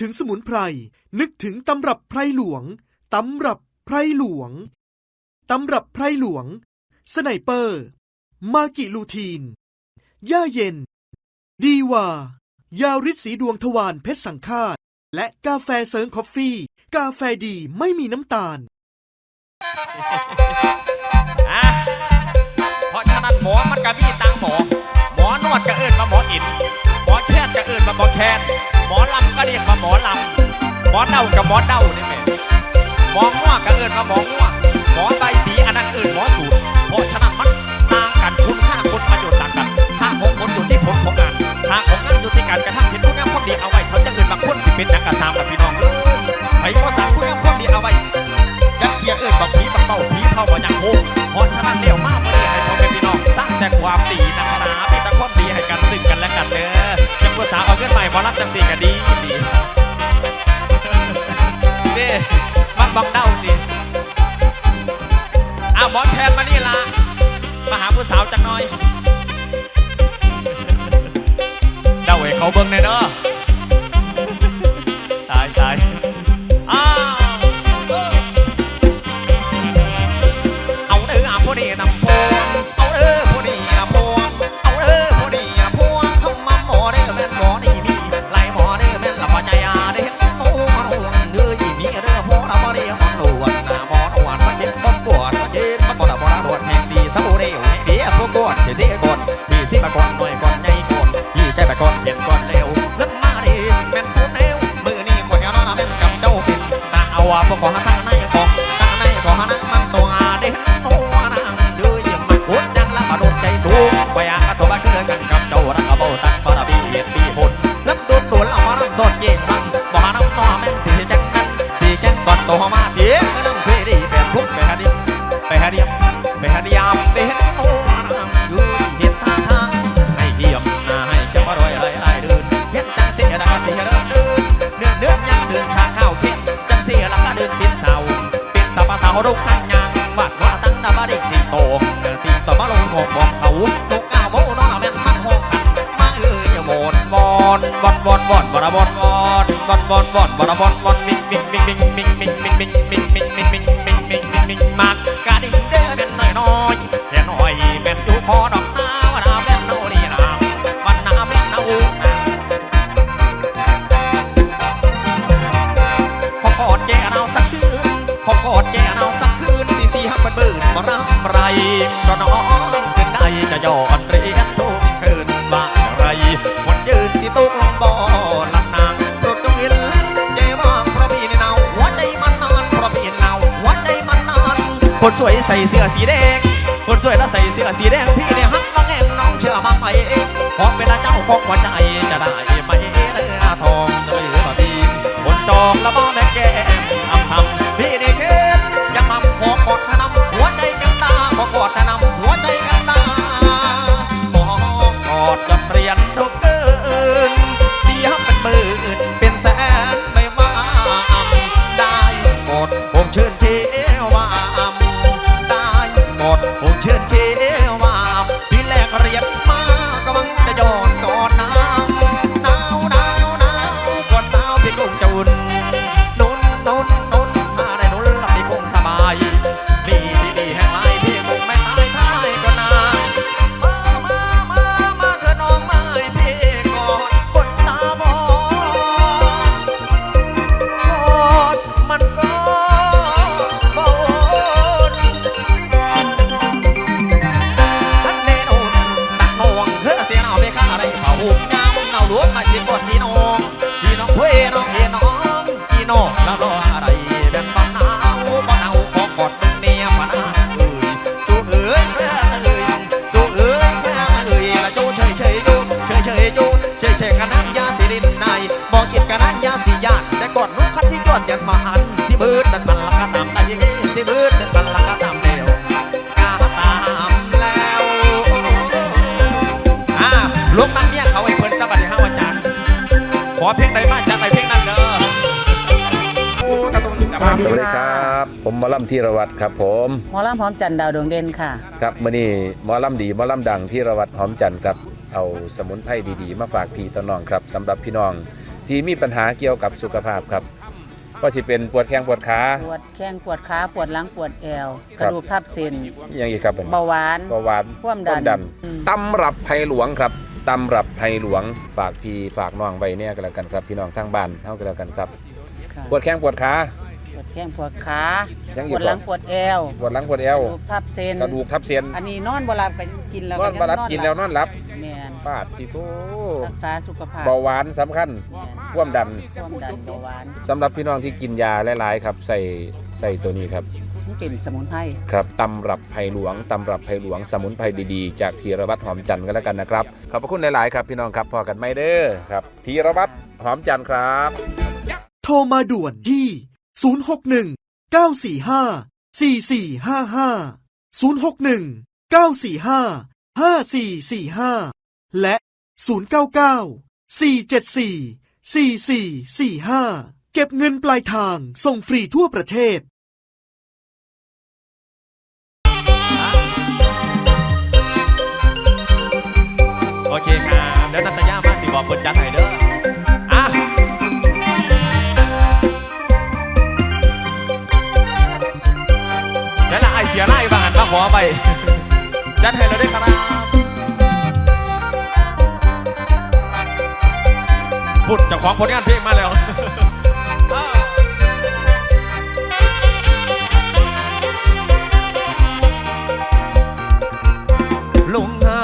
ถึงสมุนไพร นึกถึงตำรับไพรหลวง ตำรับไพรหลวง ตำรับไพรหลวง สไนเปอร์ มากิลูทีน ย่าเย็น ดีวา ยาริดสีดวงทวารเพชรสังฆาต และกาแฟเซิร์งคอฟฟี่ กาแฟดีไม่มีน้ำตาล อะเพราะฉะนั้นหมอมันก็มีตังหมอ หมอนวดก็เอิ้นมาหมออินหมอแคนก็เอิ้นมาหมอแคน ก็เรียกว่าหมอลำหมอเดากับหมอเดานี่แม่หมอง่วก็เอิ้นมาหมอง่วหมอใบสีอันนั้นเอิ้นหมอสูตรเพราะฉะนั้นมันต่างกันคุณค่าคุณประโยชน์ต่างกันค่าของคนอยู่ที่ผลของงานค่าของงานอยู่ที่การกระทำเห็นคุณงามความดีเอาไว้เขาจะเอิ้นบางคนสิเป็นนักกระซามกับพี่น้องเอ้ยไอ้ข้อสามคุณงามความดีเอาไว้จักเทียเอิ้นบักผีบักเป้าผีเผาบ่ยังโหงเพราะฉะนั้นเลี้ยวมากบ่ได้ให้พ่อแม่พี่น้องสร้างแต่ความดีนะครับ ผู้สาวเอาเงินใหม่บ่รับจังสีก็ดีดีนี่มักบักเด้า บอนบอนบอนมิงมิงมิงมิงมิงมิงมิงมิงมิงมิงมิงมิงมิงมิงมิงมิงมากกะดิ่งเด้อแม่นน้อยน้อยแค่น้อยแม่นอยู่คอดอกน้าวนาแม่นเอาดีนาวันนาแม่นเอานาขอขอดแก่เอาสักคืนขอขอดแก่เอาสักคืนสีสีหักเป็นหมื่นบ่รำไรก็น้องขึ้นได้จะย้อนเรี สวยใส่เสื้อสีแดง คนสวยแล้วใส่เสื้อสีแดงพี่เนี่ยฮักน้องแองน้องเชื่อมาไหมเพราะเป็นเจ้าของหัวใจจะได้ไหมเนื้อทองหรือบ่ดีบนจองแล้วบ่แม่แก้มอำทำ คัดที่ก่อนยันมาหันที่บืดนั่นมันละกะตามได้ยังที่บืดนั่นมันละกะตามเดียวกาตามแล้วอ่าลูกนั่นเนี่ยเขาไอ้เพิ่นสบัดให้ห้าอาจารย์ขอเพลงใดมาจากไหนเพลงนั้นเด้อสวัสดีครับ ผมหมอลำธีรวัตรครับ ผมหมอลำพร้อมจันทร์ดาวดวงเด่นค่ะ ครับมื่อนี้หมอลำดีหมอลำดังธีรวัตรหอมจันทร์ครับเอาสมุนไพรดีๆ มาฝากพี่ต้นน้องครับสำหรับพี่น้องที่มีปัญหาเกี่ยวกับสุขภาพครับ ก็สิเป็นปวดแข้งปวดขา ปวดแข้งปวดขาปวดหลังปวดแอวคกรับระดูกทับเส้นอหย่างอีกครับผมเบาหวานเบาหวานความดันอืมตำรับไผ่หลวงครับตำรับไผ่หลวงฝากพี่ฝากน้องไว้เนี่ยก็แล้วกันครับพี่น้องทางบ้านเฮาก็แล้วกันครับค่ะปวดแข้งปวดขาปวดแข้งปวดขายังอีกปวดหลังบ่ปวดแอวปวดหลังปวดเอวกระดูกทับเส้นกระดูกทับเส้นอันนี้นอนบ่หลับก็กินแล้วนอนบ่รับกินแล้วนอนหลับแม่น ปาดที่โทรักษาสุขภาพเบาหวานสำคัญแม่นความดันความดันเบาหวานสำหรับพี่น้องที่กินยาหลายๆครับใส่ใส่ตัวนี้ครับมันเป็นสมุนไพรครับตำรับไผ่หลวงตำรับไผ่หลวงสมุนไพรดีๆ จากธีรวัตรหอมจันทร์กันแล้วกันนะครับขอบพระคุณหลายๆครับพี่น้องครับพอกันไม่เด้อครับธีรวัตรหอมจันทร์ครับ โทรมาด่วนที่ 061 945 4455 061 945 5445 และ 099 474 4445 เก็บเงินปลายทางส่งฟรีทั่วประเทศ โอเคครับเดี๋ยวนัตยามาสิบอกคนจัดให้เด้ออะแล้วละไอเสียไล่บานมาขอไป จัดให้เราได้ครับ พุดจ้าของผลงานเพลงมาแล้วลุงหา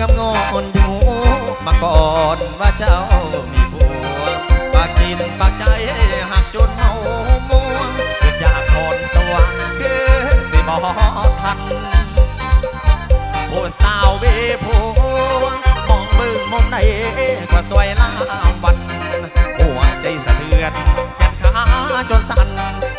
กำงอนอยู่มาก่อนว่าเจ้ามีผัวปากกินปากใจหักจนเมามัวเกิดอยากทนตัว คือสิบอทันผู้สาวเวผัว องเบิ่งมองใดก็สวยลามวัน หัวใจสะเทือนแขนขาจนสั่น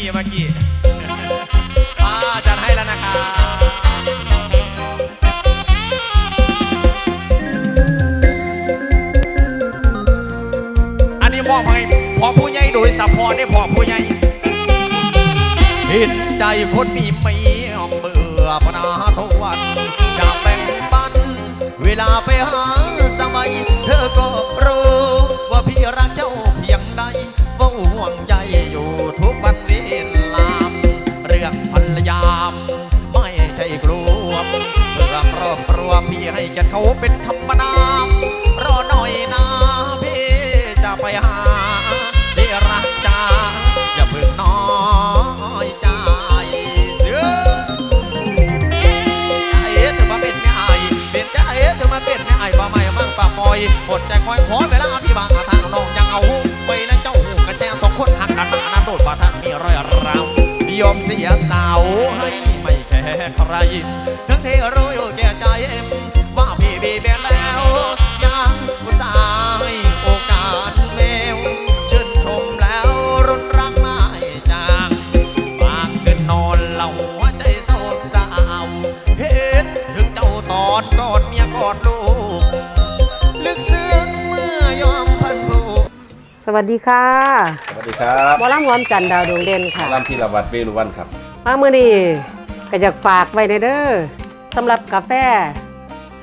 นี้เดี๋ยวนี้เมื่อกี้อ่าจัดให้แล้วนะครับอันนี้มอบให้พอผู้ใหญ่โดยสะพอได้พอผู้ใหญ่เห็นใจคนมีไม่เบื่อพนาทวันจะแบ่งปัน เวลาไปหา พี่เขาเป็นธรรมดารอหน่อยนะพี่จะไปหาที่รักจ้าอย่าเพิ่งน้อยใจเด้อเอ๊ะเธอมาเป็นแม่ไอเป็นจ้าเอ๊ะเธอมาเป็นแม่ไอายบ่ไม่มั่งป่าปอยอดใจคอยขอเวลาพี่บางทางน้องยังเอาหูไปแล้วเจ้าหูกันแจ้งสองคนหักกันหนาโดดบาท่านมีรอยราวนิยมเสียสาวให้ไม่แค่ใครทั้งเที่รู้อยู่แก่ใจเอ็ม ว่าพี่บีเบนแล้วยังอุตส่าห์ให้โอกาสแมวชื่นชมแล้วรุนรังไม่จางบางคืนนอนเราหัวใจโศกเศร้าเห็นถึงเจ้าตอนกอดเมียกอดลูกลึกซึ้งเมื่อยอมพันผูกสวัสดีค่ะสวัสดีครับบอลำหอมจันทร์ดาวดวงเด่นค่ะลำพีรวัตรเวรุวันครับ มาเมื่อนี้ก็อยากฝากไว้ในเด้อสำหรับกาแฟ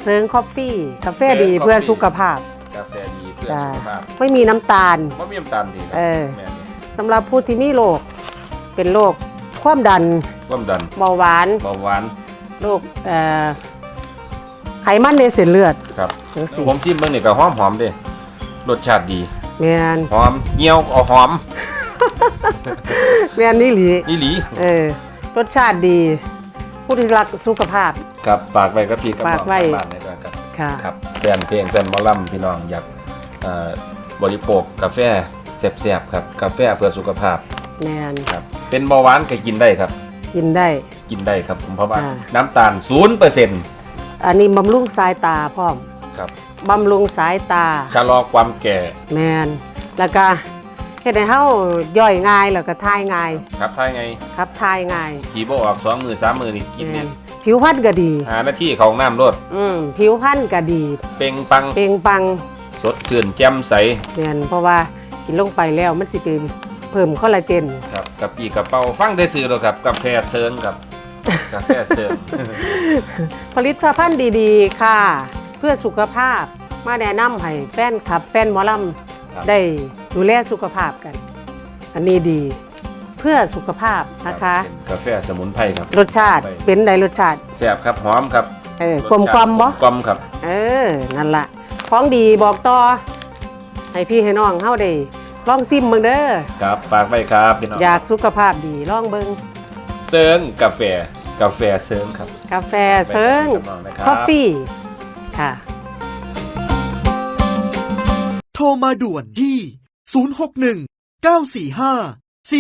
เซิงคอฟฟี่กาแฟดีเซิงเพื่อ Coffee สุขภาพ กาแฟดีเพื่อจ้าสุขภาพไม่มีน้ำตาลว่ามีน้ำตาลดีนะเออแม่นี่สำหรับผู้ที่มีโรคเป็นโรคความดันความดันเบาหวานเบาหวานโรคเอ่อไขมันในเส้นเลือดครับจังสิผมชิมเบิ่งนี่ก็หอมหอมๆเด้รสชาติดีแม่นหอมเงี้ยวเอาหอมแม่นนี่หลีนี่หลีเออรสชาติดีผู้ที่รักสุขภาพ ครับฝากไว้กับพี่กับน้ฝาอกงไว้ทางบ้านในด้วยครับค่ะ ครับแฟนเพลงแฟนหมอลำพี่น้องอยากเอ่อบริโภคกาแฟแซ่บๆครับกาแฟเพื่อสุขภาพแม่นครับเป็นเบาหวานก็กินได้ครับ กินได้ กินได้ครับผมเพราะว่าอ่า น้ำตาล0%อันนี้บำรุงสายตาพร้อมครับบำรุงสายตา ชะลอความแก่แมนแล้วก็เฮ็ดให้เฮาย่อยง่ายแล้วก็ทายง่ายครับถ้าไง ครับทายง่าย ขี่บ่ออกสองมือสามมือนี่กินแม่เนี่ยน ผิวพรรณก็ดี หาหน้าที่ของน้ำรดอืมผิวพรรณก็ดี เป่งปังเปล่งปลังสดชื่นแจ่มใสแม่นเพราะว่ากินลงไปแล้วมันสิไปเพิ่มคอลลาเจน ครับกับปีกระเป๋าฟังได้ซื้อแล้วครับกาแฟเซิร์นครับกาแฟเซิร์น ผลิตภัณฑ์ดีๆ ค่ะ เพื่อสุขภาพมาแนะนำให้แฟนคลับ แฟนหมอลครับำได้ดูแลสุขภาพกัน อันนี้ดี เพื่อสุขภาพนะคะเป็นกาแฟสมุนไพรครับรสชาติเป็นไดรสชาติแซ่บครับหอมครับเออกลมกลมๆบ่กลมครับเออนั่นละของดีบอกต่อให้พี่ให้น้องเฮาได้ลองซิมเบิ่งเด้อครับฝากไว้ครับพี่น้องอยากสุขภาพดีลองเบิ่งเซิร์นกาแฟกาแฟเซิร์นครับ กาแฟเซิงไปกับน้องนะครับคอฟฟี่ค่ะ โทรมาด่วนที่ 061 945 4455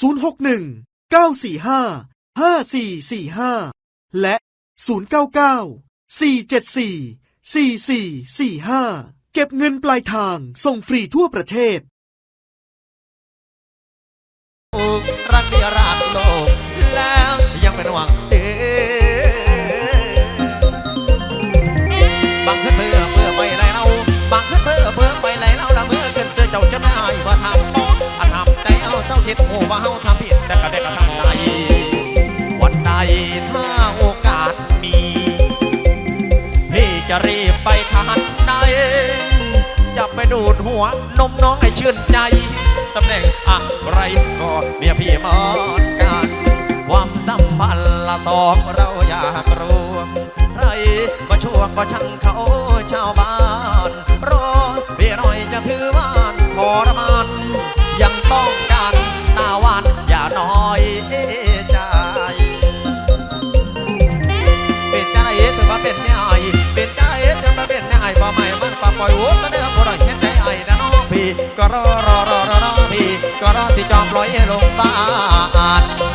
061 945 5445 และ 099 474 4445 เก็บเงินปลายทางส่งฟรีทั่วประเทศรักเดียรักโลกแล้วยังเป็นหวัง ดูดหัวนมน้องให้ชื่นใจ ตำแหน่งอะไรก็เมียพี่มอนกัน ความสัมพันธ์ละสองเราอยากรวม ใครก็ช่วงก็ช่างเขาชาวบ้าน ก็รอสิจอมลอยลงบ้าน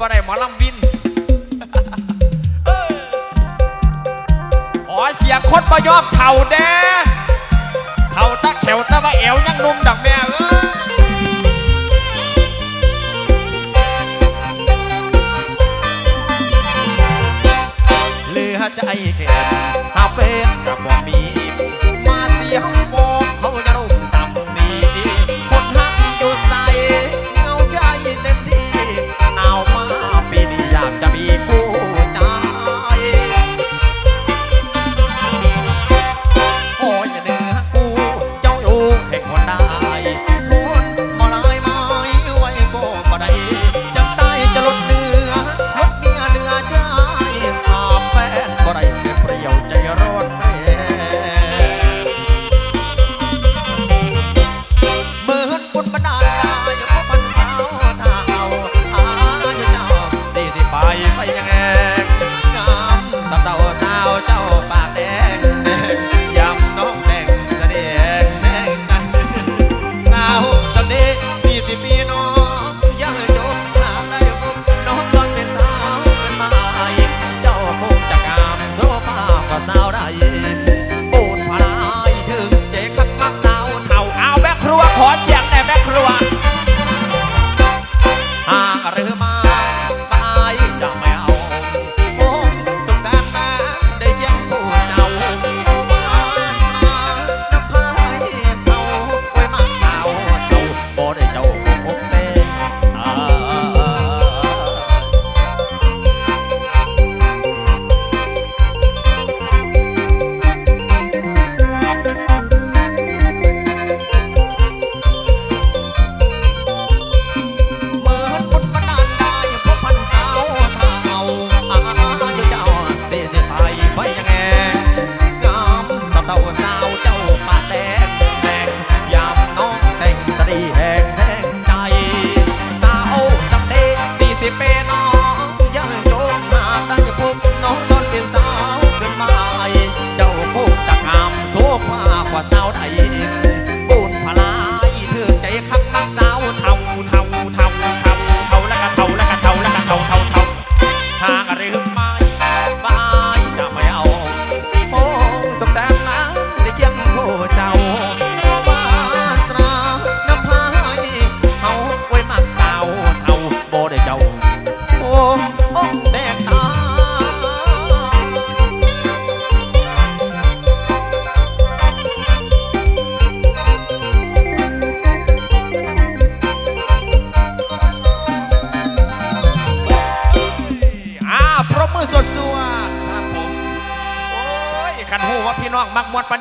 บ่ได้หมอลำวินอ๋อเสียงคนบ่ยอมเท่าแด้เท่าตะแขวตะว่าเอวยังนุ่มดองแม่เอ้เหลือใจแค่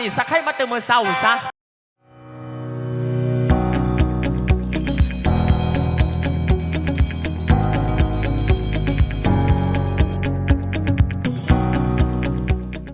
ี่สักให้มาเติมมือเศร้าซะ